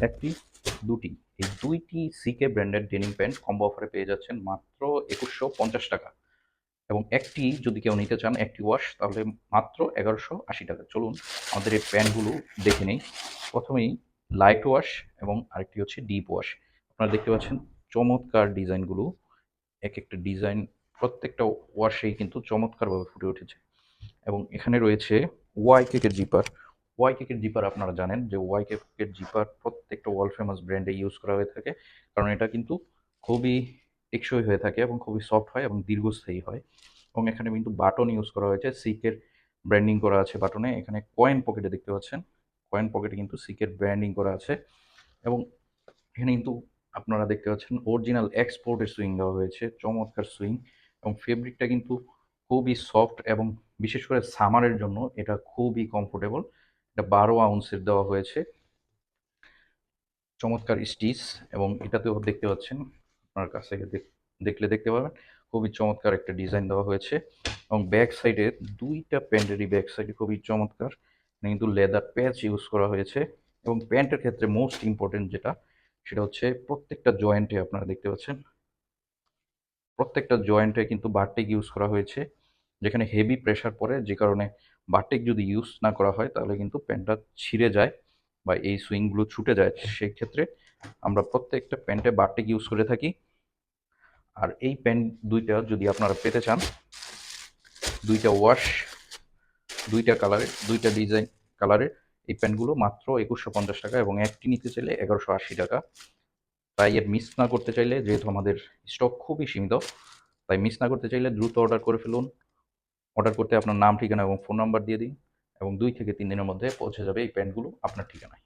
একটি, দুটি। এই দুইটি CK branded denim pant combo অফারে পেয়ে যাচ্ছেন মাত্র একুশশো পঞ্চাশ টাকা। এবং একটি যদি কেউ নিতে চান, একটি ওয়াশ তাহলে মাত্র এগারোশো আশি টাকা। চলুন, আমাদের এই প্যান্টগুলো দেখে নেই। প্রথমেই লাইট ওয়াশ এবং আরেকটি হচ্ছে ডিপ ওয়াশ আপনারা দেখতে পাচ্ছেন চমৎকার ডিজাইনগুলো। এক একটা ডিজাইন প্রত্যেকটা ওয়াশেই কিন্তু চমৎকারভাবে ফুটে উঠেছে। এবং এখানে রয়েছে ওয়াই কেকের জিপার ওয়াই কেকের জিপার আপনারা জানেন যে ওয়াই কেকের জিপার প্রত্যেকটা ওয়ার্ল্ড ফেমাস ব্র্যান্ডে ইউজ করা হয়ে থাকে। কারণ এটা কিন্তু খুবই টেকসই হয়ে থাকে এবং খুবই সফট হয় এবং দীর্ঘস্থায়ী হয়। এবং এখানে কিন্তু বাটন ইউজ করা হয়েছে। সিকের ব্র্যান্ডিং করা আছে বাটনে এখানে কয়েন পকেটে দেখতে পাচ্ছেন। কয়েন পকেটে কিন্তু সিকের ব্র্যান্ডিং করা আছে। এবং এখানে কিন্তু আপনারা দেখতে পাচ্ছেন অরিজিনাল এক্সপোর্টের সুইং দেওয়া হয়েছে। চমৎকার সুইং এবং ফেব্রিকটা কিন্তু খুবই সফট এবং বিশেষ করে সামারের জন্য এটা খুবই কমফোর্টেবল এটা বারো আউন্সের দেওয়া হয়েছে। চমৎকার স্টিচ এবং এটাতেও দেখতে পাচ্ছেন, আপনার কাছ থেকে দেখ- দেখলে দেখতে পাবেন, খুবই চমৎকার একটা ডিজাইন দেওয়া হয়েছে এবং ব্যাক সাইডে দুইটা প্যান্টেরই ব্যাক সাইডে খুবই চমৎকার কিন্তু লেদার প্যাচ ইউজ করা হয়েছে এবং প্যান্টের ক্ষেত্রে মোস্ট ইম্পর্টেন্ট যেটা, সেটা হচ্ছে প্রত্যেকটা জয়েন্টে আপনারা দেখতে পাচ্ছেন। প্রত্যেকটা জয়েন্টে কিন্তু বারটেক ইউজ করা হয়েছে, যেখানে হেভি প্রেশার পড়ে, যে কারণে বারটেক যদি ইউজ না করা হয়, তাহলে কিন্তু প্যান্টটা ছিঁড়ে যায় বা এই সুইংগুলো ছুটে যায়। সেই ক্ষেত্রে আমরা প্রত্যেকটা প্যান্টে বারটেক ইউজ করে থাকি। আর এই প্যান্ট দুইটা যদি আপনারা পেতে চান, দুইটা ওয়াশ দুইটা কালারের দুইটা ডিজাইন কালারের এই প্যান্টগুলো মাত্র একুশশো পঞ্চাশ টাকা এবং একটি নিতে চাইলে এগারোশো আশি টাকা। তাই এর মিস না করতে চাইলে, যেহেতু আমাদের স্টক খুবই সীমিত, তাই মিস না করতে চাইলে দ্রুত অর্ডার করে ফেলুন। অর্ডার করতে আপনার নাম, ঠিকানা এবং ফোন নাম্বার দিয়ে দিন এবং দুই থেকে তিন দিনের মধ্যে পৌঁছে যাবে এই প্যান্টগুলো আপনার ঠিকানায়।